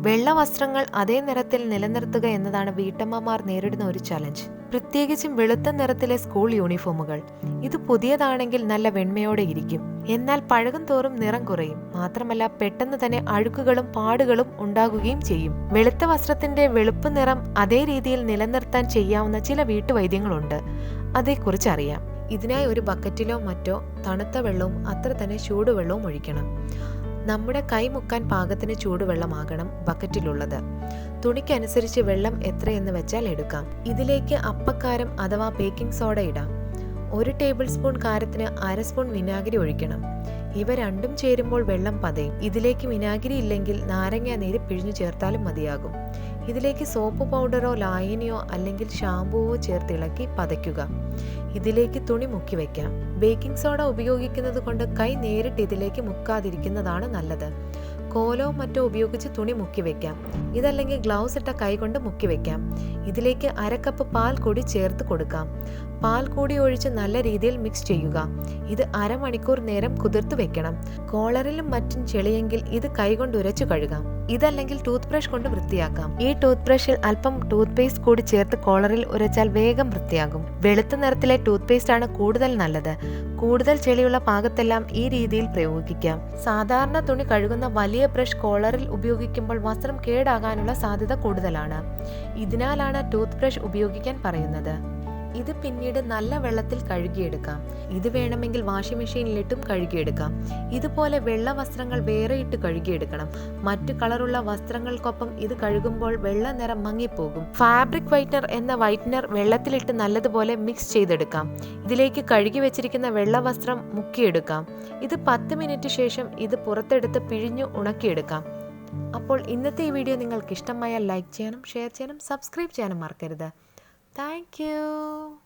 വെള്ള വസ്ത്രങ്ങൾ അതേ നിറത്തിൽ നിലനിർത്തുക എന്നതാണ് വീട്ടമ്മമാർ നേരിടുന്ന ഒരു ചലഞ്ച് പ്രത്യേകിച്ചും വെളുത്ത നിറത്തിലെ സ്കൂൾ യൂണിഫോമുകൾ ഇത് പുതിയതാണെങ്കിൽ നല്ല വെണ്മയോടെ ഇരിക്കും. എന്നാൽ പഴകും തോറും നിറം കുറയും. മാത്രമല്ല പെട്ടെന്ന് തന്നെ അഴുക്കുകളും പാടുകളും ഉണ്ടാകുകയും ചെയ്യും. വെളുത്ത വസ്ത്രത്തിന്റെ വെളുപ്പ് നിറം അതേ രീതിയിൽ നിലനിർത്താൻ ചെയ്യാവുന്ന ചില വീട്ടുവൈദ്യങ്ങളുണ്ട്. അതേക്കുറിച്ച് അറിയാം. ഇതിനായി ഒരു ബക്കറ്റിലോ മറ്റോ തണുത്ത വെള്ളവും അത്ര തന്നെ ചൂടുവെള്ളവും ഒഴിക്കണം. നമ്മുടെ കൈമുക്കാൻ പാകത്തിന് ചൂടുവെള്ളമാകണം ബക്കറ്റിലുള്ളത്. തുണിക്കനുസരിച്ച് വെള്ളം എത്രയെന്ന് വെച്ചാൽ എടുക്കാം. ഇതിലേക്ക് അപ്പക്കാരം അഥവാ ബേക്കിംഗ് സോഡ ഇടാം. ഒരു ടേബിൾ സ്പൂൺ കാരത്തിന് അര സ്പൂൺ വിനാഗിരി ഒഴിക്കണം. ഇവ രണ്ടും ചേരുമ്പോൾ വെള്ളം പതയും. ഇതിലേക്ക് വിനാഗിരി ഇല്ലെങ്കിൽ നാരങ്ങ നീര് പിഴിഞ്ഞു ചേർത്താലും മതിയാകും. ഇതിലേക്ക് സോപ്പ് പൗഡറോ ലായനിയോ അല്ലെങ്കിൽ ഷാമ്പുവോ ചേർത്തിളക്കി പതയ്ക്കുക. ഇതിലേക്ക് തുണി മുക്കി വയ്ക്കാം ബേക്കിംഗ് സോഡ ഉപയോഗിക്കുന്നത് കൊണ്ട് കൈ നേരിട്ട് ഇതിലേക്ക് മുക്കാതിരിക്കുന്നതാണ് നല്ലത്. കോലോ മറ്റോ ഉപയോഗിച്ച് തുണി മുക്കി വെക്കാം. ഇതല്ലെങ്കിൽ ഗ്ലൗസ് ഇട്ട കൈ കൊണ്ട് മുക്കി വെക്കാം. ഇതിലേക്ക് അര കപ്പ് പാൽ കൂടി ചേർത്ത് കൊടുക്കാം. പാൽ കൂടി ഒഴിച്ച് നല്ല രീതിയിൽ മിക്സ് ചെയ്യുക. ഇത് അരമണിക്കൂർ നേരം കുതിർത്ത് വെക്കണം. കോളറിലും മറ്റും ചെളിയെങ്കിൽ ഇത് കൈകൊണ്ട് ഉരച്ചു കഴുകാം. ഇതല്ലെങ്കിൽ ടൂത്ത് ബ്രഷ് കൊണ്ട് വൃത്തിയാക്കാം. ഈ ടൂത്ത് ബ്രഷിൽ അല്പം ടൂത്ത് പേസ്റ്റ് കൂടി ചേർത്ത് കോളറിൽ ഉരച്ചാൽ വേഗം വൃത്തിയാകും. വെളുത്ത നിറത്തിലെ ടൂത്ത് പേസ്റ്റ് ആണ് കൂടുതൽ നല്ലത്. കൂടുതൽ ചെളിയുള്ള ഭാഗത്തെല്ലാം ഈ രീതിയിൽ പ്രയോഗിക്കാം. സാധാരണ തുണി കഴുകുന്ന വലിയ ബ്രഷ് കോളറിൽ ഉപയോഗിക്കുമ്പോൾ വസ്ത്രം കേടാകാനുള്ള സാധ്യത കൂടുതലാണ്. ഇതിനാലാണ് ടൂത്ത് ബ്രഷ് ഉപയോഗിക്കാൻ പറയുന്നത്. ഇത് പിന്നീട് നല്ല വെള്ളത്തിൽ കഴുകിയെടുക്കാം. ഇത് വേണമെങ്കിൽ വാഷിംഗ് മെഷീനിലിട്ടും കഴുകിയെടുക്കാം. ഇതുപോലെ വെള്ള വസ്ത്രങ്ങൾ വേറെ ഇട്ട് കഴുകിയെടുക്കണം. മറ്റു കളറുള്ള വസ്ത്രങ്ങൾക്കൊപ്പം ഇത് കഴുകുമ്പോൾ വെള്ള നിറം മങ്ങിപ്പോകും. ഫാബ്രിക് വൈറ്റ്നർ എന്ന വൈറ്റ്നർ വെള്ളത്തിലിട്ട് നല്ലതുപോലെ മിക്സ് ചെയ്തെടുക്കാം. ഇതിലേക്ക് കഴുകി വെച്ചിരിക്കുന്ന വെള്ള വസ്ത്രം മുക്കിയെടുക്കാം. ഇത് പത്ത് മിനിറ്റ് ശേഷം ഇത് പുറത്തെടുത്ത് പിഴിഞ്ഞു ഉണക്കിയെടുക്കാം. അപ്പോൾ ഇന്നത്തെ ഈ വീഡിയോ നിങ്ങൾക്ക് ഇഷ്ടമായാൽ ലൈക്ക് ചെയ്യാനും ഷെയർ ചെയ്യാനും സബ്സ്ക്രൈബ് ചെയ്യാനും മറക്കരുത്. Thank you.